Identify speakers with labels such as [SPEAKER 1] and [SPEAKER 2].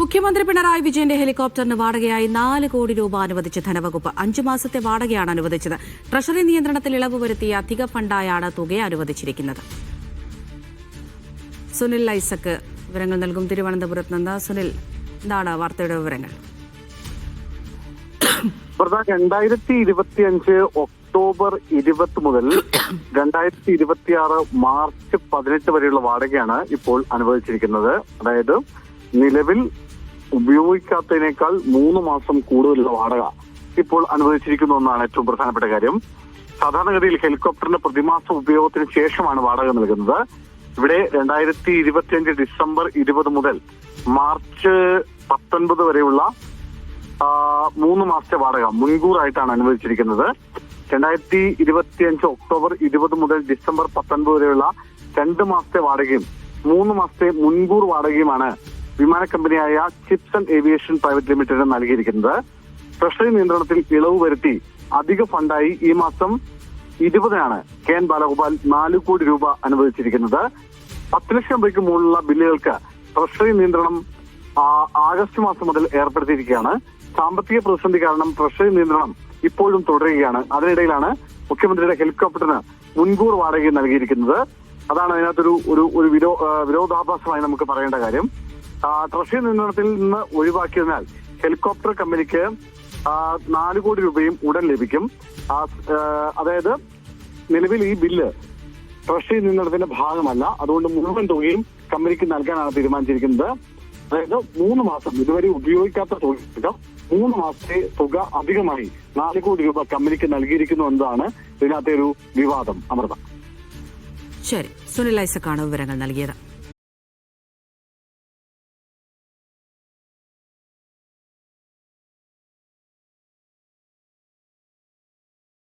[SPEAKER 1] മുഖ്യമന്ത്രി പിണറായി വിജയന്റെ ഹെലികോപ്റ്ററിന് വാടകയായി നാല് കോടി രൂപ അനുവദിച്ച ധനവകുപ്പ്. അഞ്ചു മാസത്തെ വാടകയാണ് അനുവദിച്ചത്. ട്രഷറി നിയന്ത്രണത്തിൽ ഇളവ് വരുത്തിയ അധിക ഫണ്ടായാണ് തുക അനുവദിച്ചിരിക്കുന്നത്. സുനിൽ ഐസക് വിവരങ്ങൾ നൽകും. തിരുവനന്തപുരത്ത് നിന്ന് സുനിൽ എന്താണ് വാർത്തയുടെ വിവരങ്ങൾ?
[SPEAKER 2] രണ്ടായിരത്തി ഇരുപത്തി അഞ്ച് ഒക്ടോബർ ഇരുപത്തി മുതൽ രണ്ടായിരത്തി ഇരുപത്തിയാറ് മാർച്ച് പതിനെട്ട് വരെയുള്ള വാടകയാണ് ഇപ്പോൾ അനുവദിച്ചിരിക്കുന്നത്. അതായത് നിലവിൽ ഉപയോഗിക്കാത്തതിനേക്കാൾ മൂന്ന് മാസം കൂടുതലുള്ള വാടക ഇപ്പോൾ അനുവദിച്ചിരിക്കുന്നു എന്നാണ് ഏറ്റവും പ്രധാനപ്പെട്ട കാര്യം. സാധാരണഗതിയിൽ ഹെലികോപ്റ്ററിന്റെ പ്രതിമാസ ഉപയോഗത്തിന് ശേഷമാണ് വാടക നൽകുന്നത്. ഇവിടെ രണ്ടായിരത്തി ഇരുപത്തിയഞ്ച് ഡിസംബർ ഇരുപത് മുതൽ മാർച്ച് പത്തൊൻപത് വരെയുള്ള മൂന്ന് മാസത്തെ വാടക മുൻകൂറായിട്ടാണ് അനുവദിച്ചിരിക്കുന്നത്. രണ്ടായിരത്തി ഇരുപത്തിയഞ്ച് ഒക്ടോബർ ഇരുപത് മുതൽ ഡിസംബർ പത്തൊൻപത് വരെയുള്ള രണ്ട് മാസത്തെ വാടകയും മൂന്ന് മാസത്തെ മുൻകൂർ വാടകയുമാണ് വിമാന കമ്പനിയായ ചിപ്സൺ ഏവിയേഷൻ പ്രൈവറ്റ് ലിമിറ്റഡിന് നൽകിയിരിക്കുന്നത്. ട്രഷറി നിയന്ത്രണത്തിൽ ഇളവ് വരുത്തി അധിക ഫണ്ടായി ഈ മാസം ഇരുപതിനാണ് കെ എൻ ബാലഗോപാൽ നാല് കോടി രൂപ അനുവദിച്ചിരിക്കുന്നത്. പത്ത് ലക്ഷം രൂപയ്ക്ക് മുകളിലുള്ള ബില്ലുകൾക്ക് ട്രഷറി നിയന്ത്രണം ആഗസ്റ്റ് മാസം മുതൽ ഏർപ്പെടുത്തിയിരിക്കുകയാണ്. സാമ്പത്തിക പ്രതിസന്ധി കാരണം ട്രഷറി നിയന്ത്രണം ഇപ്പോഴും തുടരുകയാണ്. അതിനിടയിലാണ് മുഖ്യമന്ത്രിയുടെ ഹെലികോപ്റ്ററിന് മുൻകൂർ വാടക നൽകിയിരിക്കുന്നത്. അതാണ് അതിനകത്തൊരു ഒരു ഒരു വിരോ വിരോധാഭാസമായി നമുക്ക് പറയേണ്ട കാര്യം. ട്രഷറി നിയന്ത്രണത്തിൽ നിന്ന് ഒഴിവാക്കിയതിനാൽ ഹെലികോപ്റ്റർ കമ്പനിക്ക് നാല് കോടി രൂപയും ഉടൻ ലഭിക്കും. അതായത് നിലവിൽ ഈ ബില്ല് ട്രഷറി നിയന്ത്രണത്തിന്റെ ഭാഗമല്ല. അതുകൊണ്ട് മുഴുവൻ തുകയും കമ്പനിക്ക് നൽകാനാണ് തീരുമാനിച്ചിരിക്കുന്നത്. അതായത് മൂന്ന് മാസം ഇതുവരെ ഉപയോഗിക്കാത്ത തുക മൂന്ന് മാസത്തെ തുക അധികമായി നാല് കോടി രൂപ കമ്പനിക്ക് നൽകിയിരിക്കുന്നു എന്നതാണ് ഇതിനകത്തെ ഒരു വിവാദം. അമൃത.
[SPEAKER 1] ശരി. സുനിൽ ഐസക്കാണ് വിവരങ്ങൾ നൽകിയത്.